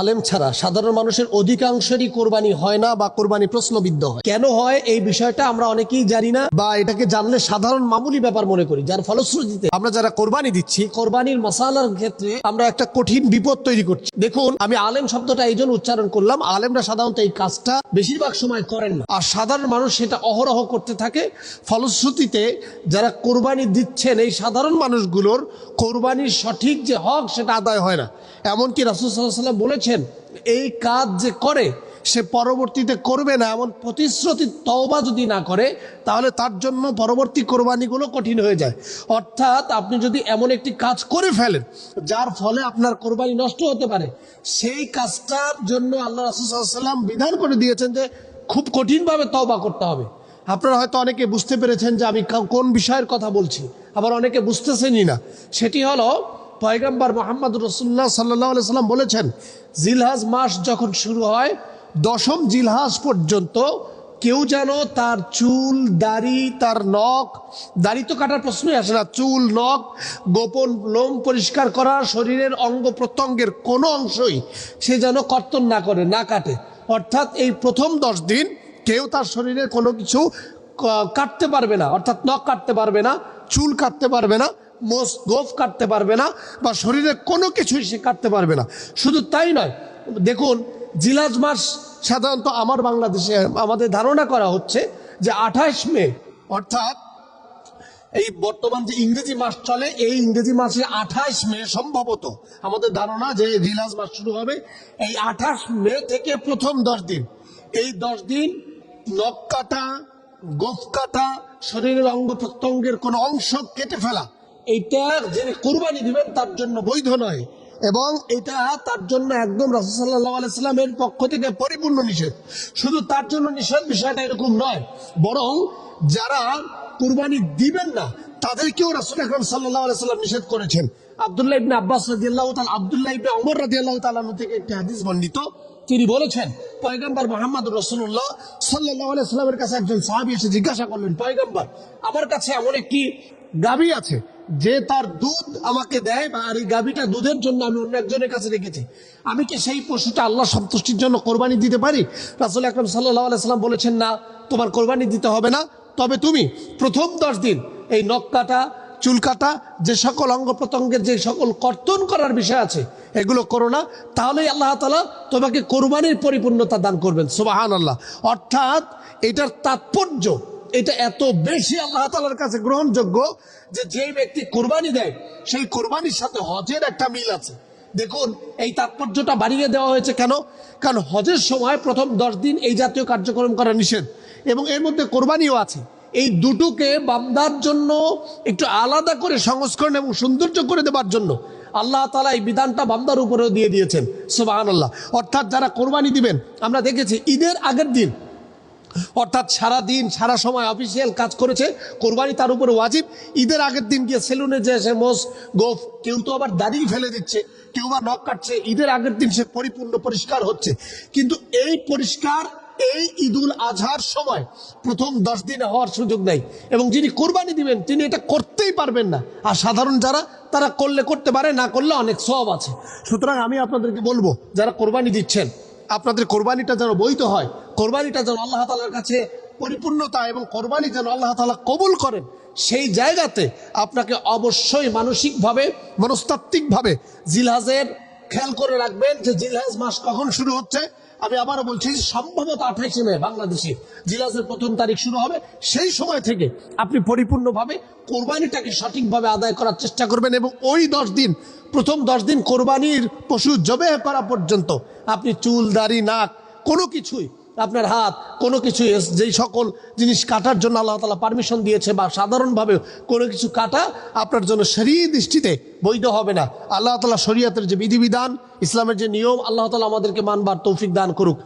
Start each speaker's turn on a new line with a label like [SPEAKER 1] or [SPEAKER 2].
[SPEAKER 1] আলেম ছাড়া সাধারণ মানুষের অধিকাংশেরই কোরবানি হয় না বা কোরবানি প্রশ্নবিদ্ধ হয়। কেন হয়? এই বিষয়টা আমরা অনেকেই জানি না বা এটাকে জানলে সাধারণ মামুলি ব্যাপার মনে করি, যার ফলশ্রুতিতে আমরা যারা কোরবানি দিচ্ছি, কোরবানির মশালার ক্ষেত্রে আমরা একটা কঠিন বিপদ তৈরি করছি। দেখুন, আমি আলেম শব্দটা এই উচ্চারণ করলাম, আলেমরা সাধারণত এই কাজটা বেশিরভাগ সময় করেন না। আর সাধারণ মানুষ সেটা অহরহ করতে থাকে, ফলশ্রুতিতে যারা কোরবানি দিচ্ছেন, এই সাধারণ মানুষগুলোর কোরবানির সঠিক যে হক সেটা আদায় হয় না। এমনকি রাসুল সাল্লাম বলেছেন এই কাজ যে করে, সে পরবর্তীতে করবে না, এমন প্রতিশ্রুতি তওবা যদি না করে, তাহলে তার জন্য পরবর্তী কোরবানিগুলো কঠিন হয়ে যায়। অর্থাৎ আপনি যদি এমন একটি কাজ করে ফেলেন, যার ফলে আপনার কোরবানি নষ্ট হতে পারে, সেই কাজটার জন্য আল্লাহ রাসুসাল্লাম বিধান করে দিয়েছেন যে, খুব কঠিনভাবে তওবা করতে হবে। আপনারা হয়তো অনেকে বুঝতে পেরেছেন যে, আমি কোন বিষয়ের কথা বলছি, আবার অনেকে বুঝতেছেনই না। সেটি হলো পয়গম্বর মোহাম্মদ রসুল্লাহ সাল্লাহ সাল্লাম বলেছেন, জিলহাজ মাস যখন শুরু হয়, দশম জিলহাজ পর্যন্ত কেউ যেন তার চুল, দাড়ি, তার নখ, দাড়ি তো কাটার প্রশ্নই আসে না, চুল, নখ, গোপন লোম পরিষ্কার করা, শরীরের অঙ্গ প্রত্যঙ্গের কোনো অংশই সে যেন কর্তন না করে, না কাটে। অর্থাৎ এই প্রথম দশ দিন কেউ তার শরীরের কোনো কিছু কাটতে পারবে না, অর্থাৎ নখ কাটতে পারবে না, চুল কাটতে পারবে না মোস গোফ কাটতে পারবে না বা শরীরের কোনো কিছুই সে কাটতে পারবে না। শুধু তাই নয়, দেখুন, জিলাজ মাস সাধারণত আমার বাংলাদেশে, আমাদের ধারণা করা হচ্ছে যে আঠাশ মে, অর্থাৎ এই বর্তমান যে ইংরেজি মাস চলে, এই ইংরেজি মাসে আঠাশ মে সম্ভবত আমাদের ধারণা যে রিলাজ মাস শুরু হবে এই আঠাশ মে থেকে প্রথম দশ দিন। এই দশ দিন নখ কাটা, গোফ কাটা, শরীরের অঙ্গ প্রত্যঙ্গের কোনো অংশ কেটে ফেলা এইটা যিনি কোরবানি দিবেন তার জন্য বৈধ নয়। এবং এটা তার জন্য একদম রসসাল্লাহ আলাইস্লামের পক্ষ থেকে পরিপূর্ণ নিষেধ। শুধু তার জন্য নিষেধ, বিষয়টা এরকম নয়। বরং যারা কুরবানি দিবেন না, তাদেরকেও রাসুল আকরম সাল্লাহ সাল্লাম নিষেধ করেছেন। আবদুল্লাহ ইবনে আব্বাস রাদিয়াল্লাহু তাআলা, আব্দুল্লাহ ইবনে ওমর রাদিয়াল্লাহু তাআলা আনহু থেকে একটি হাদিস বর্ণিত। তিনি বলেছেন, পয়গম্বর মোহাম্মদ রসুল্লাহ সাল্লাহ সাল্লামের কাছে একজন সাহাবী এসে জিজ্ঞাসা করলেন, পয়গাম্বার, আমার কাছে এমন একটি গাবি আছে যে তার দুধ আমাকে দেয় বা আর এই গাবিটা দুধের জন্য আমি অন্য একজনের কাছে রেখেছি, আমি কি সেই পশুটা আল্লাহ সন্তুষ্টির জন্য কোরবানি দিতে পারি? রাসুল আকরম সাল্লাহ সাল্লাম বলেছেন, না, তোমার কোরবানি দিতে হবে না। তবে তুমি প্রথম দশ দিন এই নখ কাটা, চুল কাটা, যে সকল অঙ্গ প্রত্যঙ্গের যে সকল কর্তন করার বিষয় আছে, এগুলো করো না। তাহলেই আল্লাহ তালা তোমাকে কোরবানির পরিপূর্ণতা দান করবেন। সুবাহান আল্লাহ অর্থাৎ এটার তাৎপর্য এটা এত বেশি আল্লাহ তালার কাছে গ্রহণযোগ্য যে যে ব্যক্তি কোরবানি দেয়, সেই কোরবানির সাথে হজের একটা মিল আছে। দেখুন, এই তাৎপর্যটা বাড়িয়ে দেওয়া হয়েছে কেন? কারণ হজের সময় প্রথম দশ দিন এই জাতীয় কার্যক্রম করা নিষেধ এবং এর মধ্যে কোরবানিও আছে। এই দুটোকে বান্দার জন্য একটু আলাদা করে সংস্করণ এবং সৌন্দর্য করে দেবার জন্য আল্লাহ তালা এই বিধানটা বান্দার উপরেও দিয়ে দিয়েছেন সুবাহান আল্লাহ অর্থাৎ যারা কোরবানি দিবেন, আমরা দেখেছি ঈদের আগের দিন অর্থাৎ সারা দিন সারা সময় অফিসিয়াল কাজ করেছে, কোরবানি তার উপরে ওয়াজিব। ঈদের আগের দিন গিয়ে সেলুনে যে সে মোস গোফ, কেউ তো আবার দাড়ি ফেলে দিচ্ছে, কেউ বা নখ কাটছে। ঈদের আগের দিন সে পরিপূর্ণ পরিষ্কার হচ্ছে। কিন্তু এই পরিষ্কার, এই ঈদুল আজহার সময় প্রথম দশ দিনে হওয়ার সুযোগ নেই। এবং যিনি কোরবানি দিবেন, তিনি এটা করতেই পারবেন না। আর সাধারণ যারা, তারা করলে করতে পারে, না করলে অনেক সব আছে। সুতরাং আমি আপনাদেরকে বলব, যারা কোরবানি দিচ্ছেন, আপনাদের কোরবানিটা যেন বৈধ হয় কোরবানিটা যেন আল্লাহ তালার কাছে পরিপূর্ণতা এবং কোরবানি যেন আল্লাহ তালা কবুল করেন, সেই জায়গাতে আপনাকে অবশ্যই মানসিকভাবে, মনস্তাত্ত্বিকভাবে জিলহাজের খেয়াল করে রাখবেন যে জিলহাজ মাস কখন শুরু হচ্ছে। আমি আবারও বলছি সম্ভবত আঠাইশে মে বাংলাদেশে জিলাসের প্রথম তারিখ শুরু হবে। সেই সময় থেকে আপনি পরিপূর্ণভাবে কোরবানিটাকে সঠিকভাবে আদায় করার চেষ্টা করবেন এবং ওই দশ দিন, প্রথম দশ দিন কোরবানির পশু জবে করা পর্যন্ত আপনি চুল, দাড়ি, নাক কোনো কিছুই আপনার হাত, কোনো কিছু যেই সকল জিনিস কাটার জন্য আল্লাহ তালা পারমিশন দিয়েছে বা সাধারণভাবে কোনো কিছু কাটা আপনার জন্য শরীর দৃষ্টিতে বৈধ হবে না। আল্লাহ তালা শরীয়তের যে বিধিবিধান, ইসলামের যে নিয়ম, আল্লাহ তালা আমাদেরকে মানবার তৌফিক দান করুক।